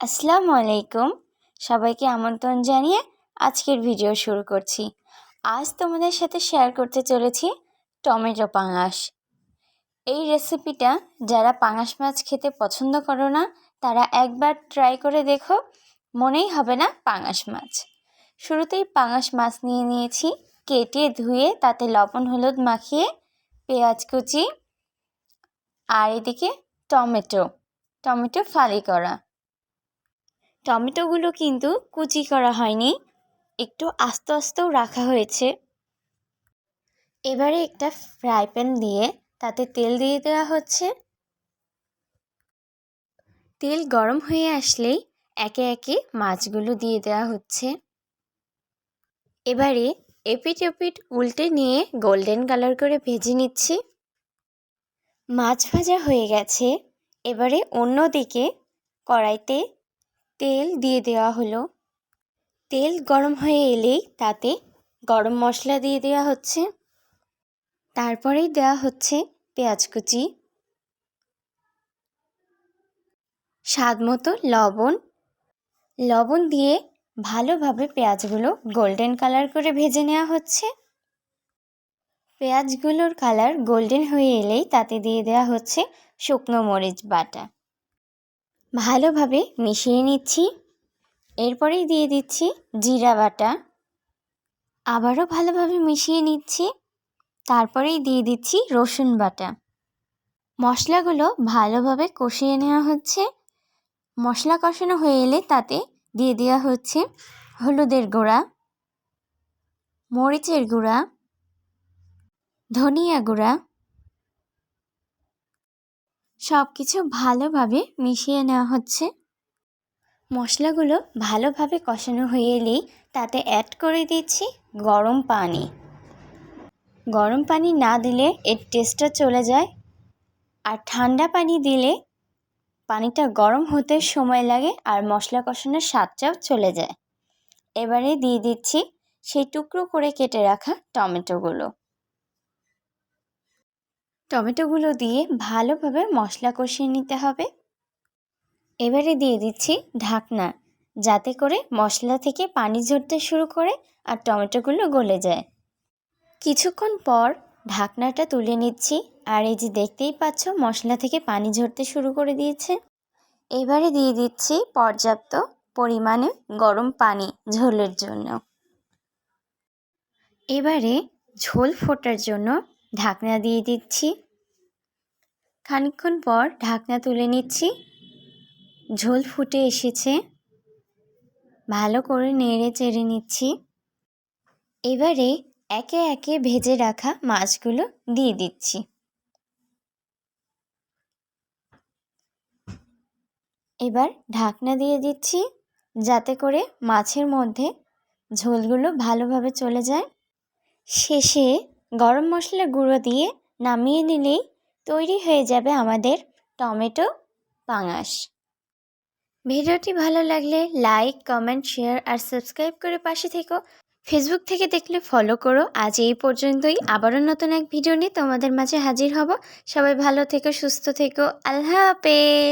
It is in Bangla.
আসসালামু আলাইকুম। সবাইকে আমন্ত্রণ জানিয়ে আজকের ভিডিও শুরু করছি। আজ তোমাদের সাথে শেয়ার করতে চলেছি টমেটো পাঙাশ। এই রেসিপিটা যারা পাঙাশ মাছ খেতে পছন্দ করো না, তারা একবার ট্রাই করে দেখো, মনেই হবে না পাঙাশ মাছ। শুরুতেই পাঙাশ মাছ নিয়ে নিয়েছি, কেটে ধুয়ে তাতে লবণ, হলুদ মাখিয়ে পেঁয়াজ কুচি আর এদিকে টমেটো। টমেটো ফালি করা। টমেটোগুলো কিন্তু কুচি করা হয়নি। একটু আস্তে আস্তেও রাখা হয়েছে। এবারে একটা ফ্রাই প্যান দিয়ে তাতে তেল দিয়ে দেওয়া হচ্ছে। তেল গরম হয়ে আসলেই একে একে মাছগুলো দিয়ে দেওয়া হচ্ছে। এবারে এপিট এপিট উল্টে নিয়ে গোল্ডেন কালার করে ভেজে নিচ্ছি। মাছ ভাজা হয়ে গেছে। এবারে অন্যদিকে কড়াইতে তেল দিয়ে দেওয়া হলো। তেল গরম হয়ে এলেই তাতে গরম মশলা দিয়ে দেওয়া হচ্ছে। তারপরেই দেওয়া হচ্ছে পেঁয়াজ কুচি। স্বাদ মতো লবণ। লবণ দিয়ে ভালোভাবে পেঁয়াজগুলো গোল্ডেন কালার করে ভেজে নেওয়া হচ্ছে। পেঁয়াজগুলোর কালার গোল্ডেন হয়ে এলেই তাতে দিয়ে দেওয়া হচ্ছে শুকনো মরিচ বাটা। ভালোভাবে মিশিয়ে নিচ্ছি। এরপরেই দিয়ে দিচ্ছি জিরা বাটা। আবারও ভালোভাবে মিশিয়ে নিচ্ছি। তারপরেই দিয়ে দিচ্ছি রসুন বাটা। মশলাগুলো ভালোভাবে কষিয়ে নেওয়া হচ্ছে। মশলা কষানো হয়ে এলে তাতে দিয়ে দেওয়া হচ্ছে হলুদের গুঁড়া, মরিচের গুঁড়া, ধনিয়া গুঁড়া সব কিছু ভালোভাবে মিশিয়ে নেওয়া হচ্ছে। মশলাগুলো ভালোভাবে কষানো হয়ে এলেই তাতে অ্যাড করে দিচ্ছি গরম পানি। গরম পানি না দিলে এর টেস্টটা চলে যায়। আর ঠান্ডা পানি দিলে পানিটা গরম হতে সময় লাগে আর মশলা কষানোর স্বাদটাও চলে যায়। এবারে দিয়ে দিচ্ছি সেই টুকরো করে কেটে রাখা টমেটোগুলো। টমেটোগুলো দিয়ে ভালোভাবে মশলা কষিয়ে নিতে হবে। এবারে দিয়ে দিচ্ছি ঢাকনা, যাতে করে মশলা থেকে পানি ঝরতে শুরু করে আর টমেটোগুলো গলে যায়। কিছুক্ষণ পর ঢাকনাটা তুলে নিচ্ছি আর এই যে দেখতেই পাচ্ছ মশলা থেকে পানি ঝরতে শুরু করে দিয়েছে। এবারে দিয়ে দিচ্ছি পর্যাপ্ত পরিমাণে গরম পানি ঝোলের জন্য। এবারে ঝোল ফোটার জন্য ঢাকনা দিয়ে দিচ্ছি। খানিক্ষণ পর ঢাকনা তুলে নিচ্ছি। ঝোল ফুটে এসেছে। ভালো করে নেড়ে চেড়ে নিচ্ছি। এবারে একে একে ভেজে রাখা মাছগুলো দিয়ে দিচ্ছি। এবার ঢাকনা দিয়ে দিচ্ছি যাতে করে মাছের মধ্যে ঝোলগুলো ভালোভাবে চলে যায়। শেষে গরম মশলা গুঁড়ো দিয়ে নামিয়ে নিলেই তৈরি হয়ে যাবে আমাদের টমেটো পাঙাশ। ভিডিওটি ভালো লাগলে লাইক, কমেন্ট, শেয়ার আর সাবস্ক্রাইব করে পাশে থেকো। ফেসবুক থেকে দেখলে ফলো করো। আজ এই পর্যন্তই। আবারও নতুন এক ভিডিও নিয়ে তোমাদের মাঝে হাজির হব। সবাই ভালো থেকো, সুস্থ থেকো। আল্লাহ হাফেজ।